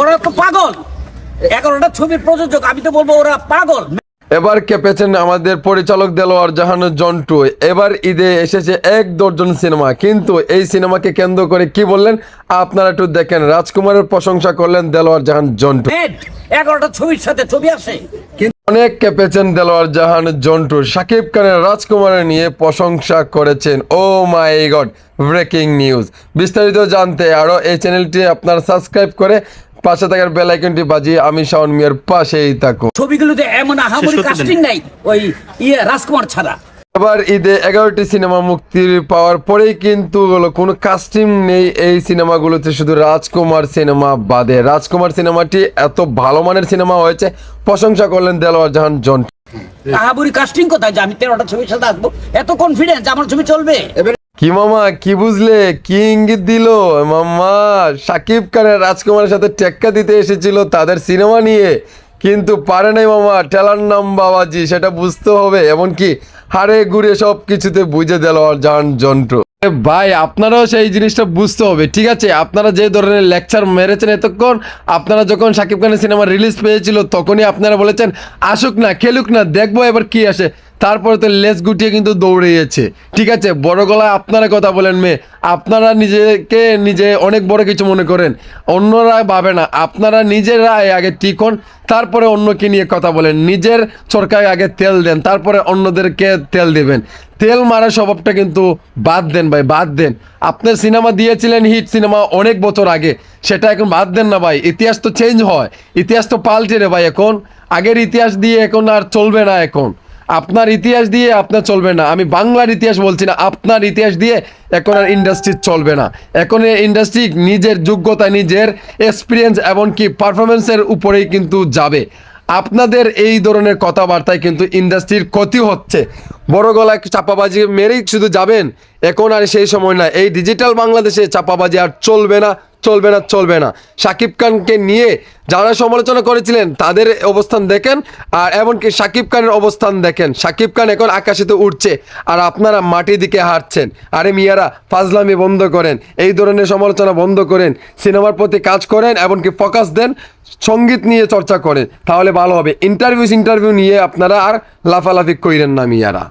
ওরা তো পাগল। এগারোটা ছবির প্রযোজক আমি তো বলব ওরা পাগল। এবার কেঁপেছেন আমাদের পরিচালক দেলোয়ার জাহান জন্টু। এবার ঈদে এসেছে এক দর্জন সিনেমা কিন্তু এই সিনেমাকে কেন্দ্র করে কি বললেন? আপনারা একটু দেখেন রাজকুমারের প্রশংসা করলেন দেলোয়ার জাহান জন্টু। এগারোটা ছবির সাথে ছবি আসে। অনেক কেঁপেছেন দেলোয়ার জাহান জন্টু। শাকিব খানের রাজকুমারের নিয়ে প্রশংসা করেছেন। Oh my god breaking news. বিস্তারিত জানতে আরও এই চ্যানেলটি আপনারা সাবস্ক্রাইব করে পাশে থাকার বেল আইকনটি বাজিয়ে আমি শাওন মিয়ার পাশেই থাকুন ছবিগুলোতে এমন আহামরি কাস্টিং নাই। ওই ইয়ে রাজকুমার ছাড়া। এবার ঈদে এগারোটি সিনেমা মুক্তির পাওয়ার পরেই কিন্তু হলো কোনো কাস্টিং নেই এই সিনেমাগুলোতে শুধু রাজকুমার সিনেমা বাদে। রাজকুমার সিনেমাটি এত ভালো মানের সিনেমা হয়েছে প্রশংসা করলেন দেলোয়ার জাহান জন। আহামরি কাস্টিং কোথায়? যে আমি তেরোটা ছবির সাথে আসব। এত কনফিডেন্স আমার ছবি চলবে? কি মামা, কি বুঝলে? কি ইঙ্গিত দিল? মামা সাকিব খানের রাজকুমারের সাথে টেক্কা দিতে এসেছিল তাদের সিনেমা নিয়ে। কিন্তু পারে নাই মামা টেলার নাম বাবাজি, সেটা বুঝতে হবে। এমনকি হাড়ে ঘুরে সব কিছুতে বুঝে দিল যান যন্ত্র। ভাই, আপনারাও সেই জিনিসটা বুঝতে হবে, ঠিক আছে? আপনারা যে ধরনের লেকচার মেরেছেন এতক্ষণ, আপনারা যখন সাকিব খানের সিনেমা রিলিজ পেয়েছিল, তখনই আপনারা বলেছেন, আসুক না, খেলুক না, দেখব এবার কি আসে। তারপরে তো লেস গুটিয়ে কিন্তু দৌড়িয়েছে ঠিক আছে, বড় গলায় আপনারা কথা বলেন মেয়ে। আপনারা নিজেকে নিজে অনেক বড় কিছু মনে করেন। অন্যরা ভাবে না, আপনারা নিজেরাই আগে ঠিক হন, তারপরে অন্যকে নিয়ে কথা বলেন। নিজের সরকারে আগে তেল দেন, তারপরে অন্যদেরকে তেল দেবেন। তেল মারা স্বভাবটা কিন্তু বাদ দেন ভাই, বাদ দেন। আপনার সিনেমা দিয়েছিলেন হিট সিনেমা অনেক বছর আগে, সেটা এখন বাদ দেন না ভাই। ইতিহাস তো চেঞ্জ হয়, ইতিহাস তো পাল্টে রে ভাই এখন। আগের ইতিহাস দিয়ে এখন আর চলবে না এখন। আপনার ইতিহাস দিয়ে আপনার চলবে না। আমি বাংলার ইতিহাস বলছি না, আপনার ইতিহাস দিয়ে এখন আর ইন্ডাস্ট্রি চলবে না। এখন ইন্ডাস্ট্রি নিজের যোগ্যতা, নিজের এক্সপিরিয়েন্স এমনকি পারফরমেন্সের উপরেই কিন্তু যাবে। আপনাদের এই ধরনের কথাবার্তায় কিন্তু ইন্ডাস্ট্রির ক্ষতি হচ্ছে। বড় গলায় চাপাবাজি মেরেই শুধু যাবেন, এখন আর সেই সময় না এই ডিজিটাল বাংলাদেশে চাপাবাজি আর চলবে না। চলবে না চলবে না। শাকিব খানকে নিয়ে যারা সমালোচনা করেছিলেন, তাদের অবস্থান দেখেন, আর এমনকি শাকিব খানের অবস্থান দেখেন। শাকিব খান এখন আকাশিতে উঠছে আর আপনারা মাটির দিকে হারছেন আরে মিয়ারা, ফাজলামি বন্ধ করেন, এই ধরনের সমালোচনা বন্ধ করেন, সিনেমার প্রতি কাজ করেন, এমনকি ফোকাস দেন, সংগীত নিয়ে চর্চা করেন, তাহলে ভালো হবে। ইন্টারভিউ ইন্টারভিউ নিয়ে আপনারা আর লাফালাফি কইরেন না মিয়ারা।